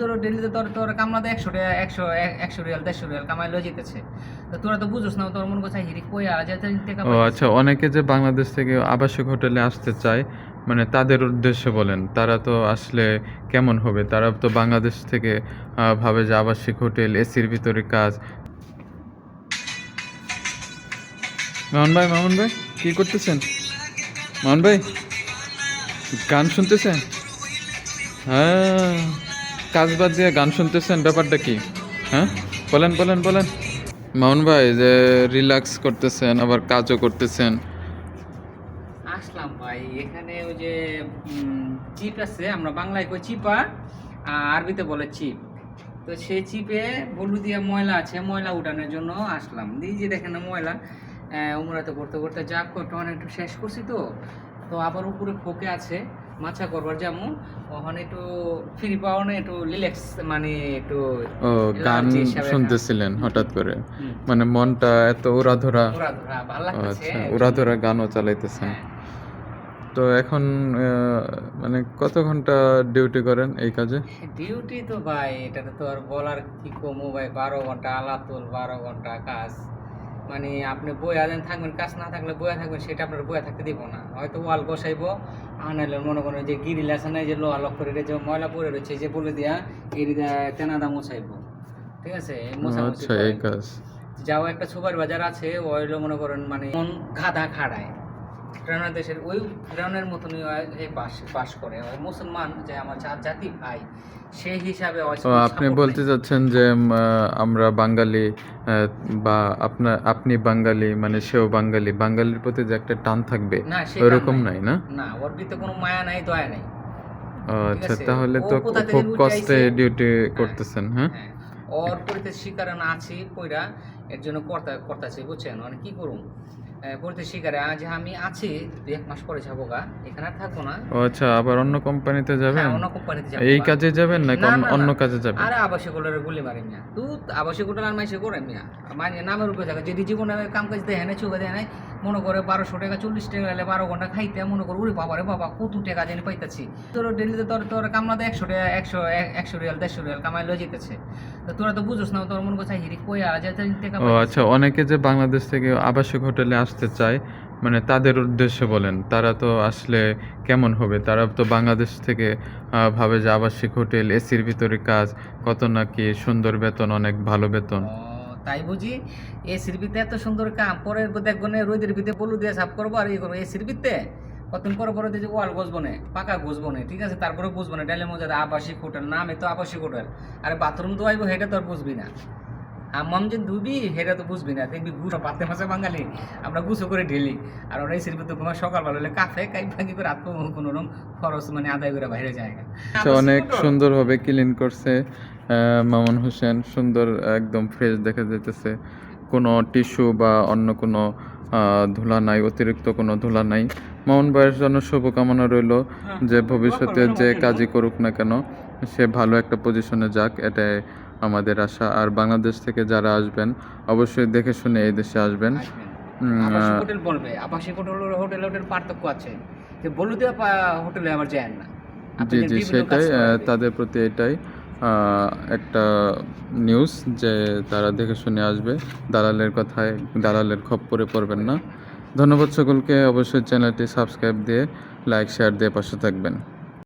তোর ডেলিতে তোর তোর কামলাতে একশো টাকা একশো একশো রিয়াল দেড়শো রিয়াল কামাই লয়ে যেতেছে তো তোরা তো বুঝোস না তোর মনে করছে হিরি কইয়া যে তুই ও আচ্ছা অনেকে যে বাংলাদেশ থেকে আবাসিক হোটেলে আসতে চায় মানে তাদের উদ্দেশ্যে বলেন তারা তো আসলে কেমন হবে? তারা তো বাংলাদেশ থেকে ভাবে যে আবাসিক হোটেল এসির ভিতরে কাজ। মামুন ভাই মামুন ভাই কি করতেছেন? মামুন ভাই গান শুনতেছেন? হ্যাঁ। কাজ বাদ দিয়ে গান শুনতেছেন, ব্যাপারটা কি? হ্যাঁ? বলেন বলেন বলেন। মামুন ভাই, যে রিল্যাক্স করতেছেন, আবার কাজও করতেছেন। আসলাম ভাই, এখানে ওই যে চিপ আছে, আমরা বাংলায় কই চিপা আর আরবিতে বলে চিপ তো সেই চিপে বলু দিয়া ময়লা আছে, ময়লা উঠানোর জন্য আসলাম। এই যে দেখেন ময়লা উমরাতে করতে করতে যা করতে একটু শেষ করছি তো। তো আবার উপরে ফোকে আছে। মাছা করবার যেমন ওখানে একটু ফ্রি পাওয়া না একটু রিল্যাক্স মানে একটু ও গান শুনতেছিলেন হঠাৎ করে? মানে মনটা এত উড়াধরা। আচ্ছা উড়াধরা গানও চালাইতেছেন। হ্যাঁ। তো এখন মানে কত ঘণ্টা ডিউটি করেন এই কাজে? ডিউটি তো ভাই এটা তো আর বলার কি কমো ভাই বারো ঘণ্টা আলাতুল বারো ঘণ্টা কাজ। মানে আপনি বইয়া দেন থাকবেন কাজ না থাকলে বইয়া থাকবেন সেটা আপনার বইয়া থাকতে দিব না। হয়তো ওয়াল বসাইবো আনাইলে মনে করেন যে গিরিল আছে না যে লোহা লক্ষ করে যে ময়লা পড়ে রয়েছে যে বলে দিয়া এরি তেনাদা মোছাইবো। ঠিক আছে? মোছামুছি আচ্ছা যাও একটা সুপার বাজার আছে ওইলো মনে করেন মানে মন গাধা খাড়ায়। ফেরানোর দেশের ওই ফেরানোর মতনই বাস বাস করে। মুসলমান যে আমার জাতি ভাই সেই হিসাবে আপনি বলতে। চাচ্ছেন যে আমরা বাঙালি বা আপনার আপনি বাঙালি মানে সেও বাঙালি বাঙালির প্রতি যে একটা টান থাকবে সেটা নাই। না? না ওর ভিতরে কোনো মায়া নাই দয়া নাই। আচ্ছা তাহলে তো খুব কষ্টে ডিউটি করতেছেন হ্যাঁ? হ্যাঁ। ওর পরিতে শিকারে না আছি কইরা এর জন্য কর্তা কর্তা করতেছি বুঝছেন? মানে কি করুম? পরিতে শিকারে আজ আমি আছি দুই এক মাস পরে যাব গা। এখানে আর থাকব না। ও আচ্ছা আবার অন্য কোম্পানিতে যাবেন? হ্যাঁ, অন্য কোম্পানিতে যাব এই কাজে যাবেন না, অন্য- অন্য কাজে যাবেন? আরে আবাসিক হোটেলের গুলি মারি মিয়া। তুই আবাসিক আর মাইসে করে মিয়া। মানে নামের উপরে থাকে। যদি জীবনে কাম কাজ দেয় না চুকে দেয় নাই মনে করে বারোশো টাকা চল্লিশ টাকা হলে বারো ঘণ্টা খাইতে মনে করে উড়ে বাবা রে বাবা কত টাকা জানি পাইতেছি তোর ডেলিতে তোর তোর কামলাতে একশো টাকা একশো এক- একশো রিয়াল দেড়শো রিয়াল কামাই লয়ে যেতেছে তো তোরা তো বুঝোস না তোর মনে করছে হিরি কইয়া যে তুই টাকা ও আচ্ছা অনেকে যে বাংলাদেশ থেকে আবাসিক হোটেলে আসতে চায় মানে তাদের উদ্দেশ্যে বলেন তারা তো আসলে কেমন হবে তারা তো বাংলাদেশ থেকে ভাবে যে আবাসিক হোটেল এসির ভিতরে কাজ কত নাকি সুন্দর বেতন অনেক ভালো বেতন তাই বুঝি? এই ভিতরে এত সুন্দর কাম পরে দেখব না, রোদের ভিতরে বলু দিয়ে সাফ করব আর ইয়ে করব। এই ভিতরে কতদিন পরে পরে দিয়েছে ওয়াল গোসবো না, পাকা গোসবো না, ঠিক আছে? তারপরে বুঝব না, ডালে মজার আবাসিক হোটেল, নামে তো আবাসিক হোটেল। আর বাথরুম তো আইবো সেটা তো আর বুঝবি না। আম্মাম যে ধুবি সেটা তো বুঝবি না। দেখবি গুছো পাতে মাসে বাঙালি আমরা গুছো করে ঢেলি। আর ওরা এসির ভিতরে তোমার সকালবেলা হলে কাফে কাই ফাঁকি করে আত্ম কোনো রকম খরচ মানে আদায় করে বাইরে যায় আচ্ছা অনেক সুন্দরভাবে ক্লিন করছে মামুন হোসেন। সুন্দর একদম ফ্রেশ দেখা যাইতেছে। কোনো টিস্যু বা অন্য কোনো ধুলা নাই অতিরিক্ত কোনো ধুলা নাই। মামুন ভাইয়ের জন্য শুভকামনা রইল যে ভবিষ্যতে যে কাজই করুক না কেন সে ভালো একটা পজিশনে যাক এটাই আমাদের আশা। আর বাংলাদেশ থেকে যারা আসবেন অবশ্যই দেখে শুনে এই দেশে আসবেন। হোটেল বলবে। আবাসিক হোটেল হোটেল হোটেল পার্থক্য আছে। যে বলুদে হোটেলে আবার যায় না। জি জি সেটাই। তাদের প্রতি এটাই একটা নিউজ যে তারা দেখে শুনে আসবে। দালালের কথায় দালালের খপ্পরে পড়বেন না। ধন্যবাদ সকলকে। অবশ্যই চ্যানেলটি সাবস্ক্রাইব দিয়ে লাইক শেয়ার দিয়ে পাশে থাকবেন।